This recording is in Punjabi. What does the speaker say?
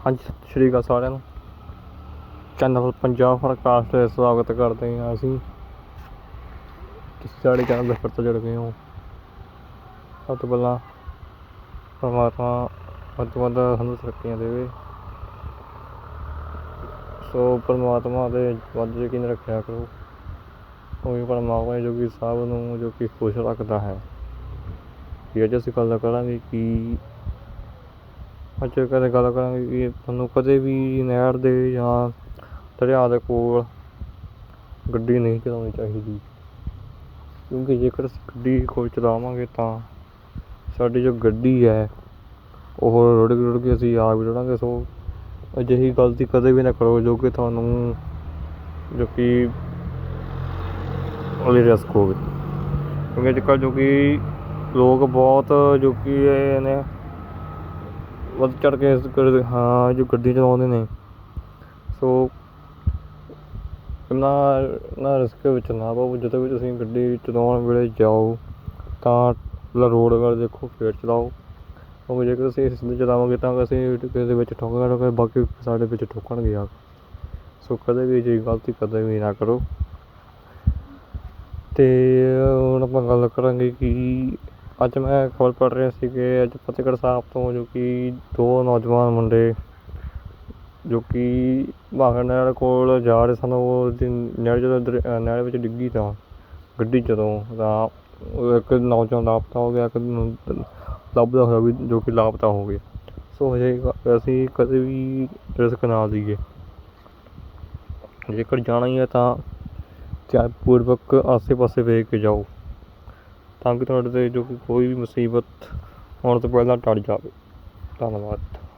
ਹਾਂਜੀ, ਸਤਿ ਸ਼੍ਰੀ ਅਕਾਲ ਸਾਰਿਆਂ ਨੂੰ। ਚੈਨਲ ਪੰਜਾਬ ਫਰਕਾਸਟ ਤੇ ਸਵਾਗਤ ਕਰਦੇ ਹਾਂ ਅਸੀਂ। ਤੁਸੀਂ ਸਾਡੇ ਚੈਨਲ ਦੇ ਫਿਰ ਤੋਂ ਜੁੜ ਗਏ ਹੋ। ਸਭ ਤੋਂ ਪਹਿਲਾਂ ਪਰਮਾਤਮਾ ਵੱਧ ਤੋਂ ਵੱਧ ਸਾਨੂੰ ਤਰੱਕੀਆਂ ਦੇਵੇ। ਸੋ ਪਰਮਾਤਮਾ ਦੇ ਵੱਧ ਯਕੀਨ ਰੱਖਿਆ ਕਰੋ। ਉਹੀ ਪਰਮਾਤਮਾ ਜੋ ਕਿ ਸਭ ਨੂੰ ਜੋ ਕਿ ਖੁਸ਼ ਰੱਖਦਾ ਹੈ। ਕਿ ਅੱਜ ਅਸੀਂ ਗੱਲ ਕਰਾਂਗੇ ਕਿ ਅੱਜ ਕਦੇ ਗੱਲ ਕਰਾਂਗੇ ਕਿ ਤੁਹਾਨੂੰ ਕਦੇ ਵੀ ਨਹਿਰ ਦੇ ਜਾਂ ਦਰਿਆ ਦੇ ਕੋਲ ਗੱਡੀ ਨਹੀਂ ਚਲਾਉਣੀ ਚਾਹੀਦੀ। ਕਿਉਂਕਿ ਜੇਕਰ ਅਸੀਂ ਗੱਡੀ ਕੋਲ ਚਲਾਵਾਂਗੇ ਤਾਂ ਸਾਡੀ ਜੋ ਗੱਡੀ ਹੈ, ਉਹ ਰੁੜ ਕੇ ਰੁੜ ਕੇ ਅਸੀਂ ਆਪ ਵੀ ਰੁੜਾਂਗੇ ਸੋ ਅਜਿਹੀ ਗਲਤੀ ਕਦੇ ਵੀ ਨਾ ਕਰੋ ਜੋ ਕਿ ਤੁਹਾਨੂੰ ਜੋ ਕਿ ਉਹਦੀ ਰਿਸਕ ਹੋਵੇ। ਕਿਉਂਕਿ ਅੱਜ ਕੱਲ੍ਹ ਜੋ ਕਿ ਲੋਕ ਬਹੁਤ ਜੋ ਕਿ ਇਹ ਨੇ ਵੱਧ ਚੜ ਕੇ ਇਸ ਕਰ- ਹਾਂ ਜੋ ਗੱਡੀ ਚਲਾਉਂਦੇ ਨੇ। ਸੋ, ਨਾ ਨਾ ਰਿਸਕ ਵਿੱਚ ਨਾ ਪਾਓ। ਜਦੋਂ ਵੀ ਤੁਸੀਂ ਗੱਡੀ ਚਲਾਉਣ ਵੇਲੇ ਜਾਓ, ਤਾਂ ਪਹਿਲਾਂ ਰੋਡ ਵੱਲ ਦੇਖੋ, ਫਿਰ ਚਲਾਓ। ਕਿਉਂਕਿ ਜੇਕਰ ਅਸੀਂ ਇਸ ਸਿੱਧੇ ਚਲਾਵਾਂਗੇ, ਤਾਂ ਅਸੀਂ ਕਿਸੇ ਦੇ ਵਿੱਚ ਠੋਕਾਂਗੇ ਠੋਕਾਂਗੇ ਬਾਕੀ ਸਾਡੇ ਵਿੱਚ ਠੋਕਣਗੇ ਆ। ਸੋ, ਕਦੇ ਵੀ ਜੀ ਗਲਤੀ ਕਦੇ ਵੀ ਨਾ ਕਰੋ। ਤੇ, ਹੁਣ ਆਪਾਂ ਗੱਲ ਕਰਾਂਗੇ ਕਿ ਅੱਜ ਮੈਂ ਖਬਰ ਪੜ੍ਹ ਰਿਹਾ ਸੀ ਕਿ ਅੱਜ ਫਤਿਹਗੜ੍ਹ ਸਾਹਿਬ ਤੋਂ ਜੋ ਕਿ ਦੋ ਨੌਜਵਾਨ ਮੁੰਡੇ ਜੋ ਕਿ ਭਾਖੜਾ ਨਹਿਰ ਕੋਲ ਜਾ ਰਹੇ ਸਨ, ਉਹ ਦੀ ਨਹਿਰ ਜਦੋਂ ਦਰ- ਨਹਿਰ ਵਿੱਚ ਡਿੱਗੀ ਤਾਂ ਗੱਡੀ ਜਦੋਂ ਤਾਂ ਇੱਕ ਨੌਜਵਾਨ ਲਾਪਤਾ ਹੋ ਗਿਆ, ਇੱਕ ਨੂੰ ਲੱਭਦਾ ਹੋਇਆ ਵੀ ਜੋ ਕਿ ਲਾਪਤਾ ਹੋ ਗਿਆ। ਸੋ ਹਜੇ ਅਸੀਂ ਕਦੇ ਵੀ ਰਿਸਕ ਨਾ ਲਈਏ। ਜੇਕਰ ਜਾਣਾ ਹੀ ਹੈ ਤਾਂ ਧਿਆਨ ਪੂਰਵਕ ਆਸੇ ਪਾਸੇ ਵੇਖ ਕੇ ਜਾਓ। ਤਾਂ ਕਿ ਤੁਹਾਡੇ ਤੇ ਜੋ ਕਿ ਕੋਈ ਵੀ ਮੁਸੀਬਤ ਆਉਣ ਤੋਂ ਪਹਿਲਾਂ ਟਲ ਜਾਵੇ। ਧੰਨਵਾਦ।